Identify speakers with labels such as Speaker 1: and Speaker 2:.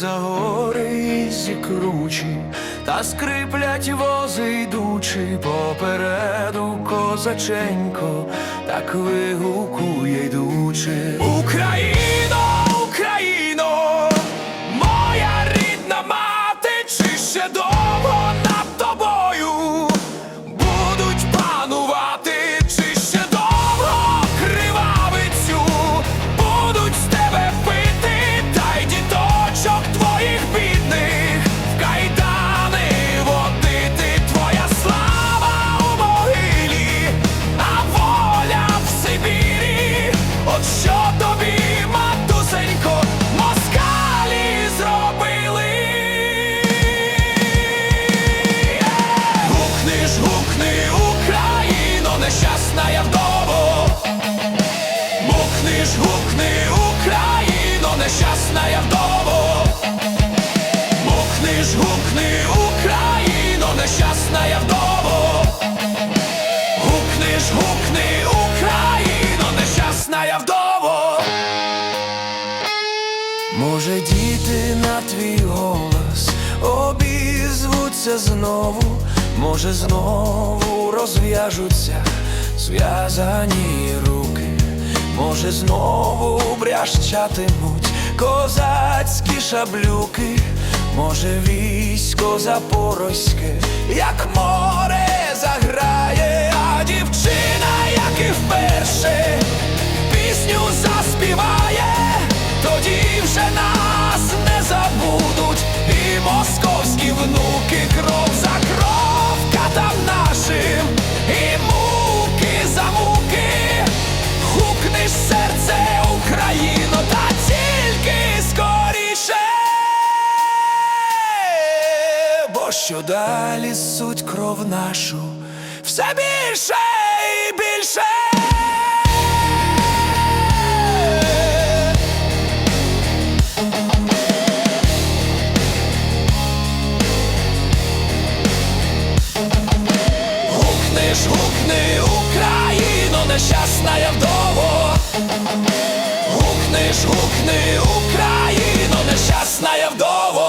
Speaker 1: за гори зікручі, та скриплять вози йдучи, попереду козаченько, так вигукує йдучи. Україно, Україно, моя рідна мати, чи ще довго над тобою будуть. Нещасна я вдово. Гукни ж, гукни, Україно, я вдово. Гукни ж, гукни, Україно, я вдово. Може, діти на твій голос обізвуться знову, може, знову розв'яжуться зв'язані руки, може, знову брящатимуть козацькі шаблюки, може, військо запорозьке, як море заграє, а дівчина, як і вперше, пісню заспіває, що далі суть кров нашу, все більше і більше. Гукни ж, гукни, Україно, нещасна я вдово. Гукни гукни, Україно, нещасна я вдово.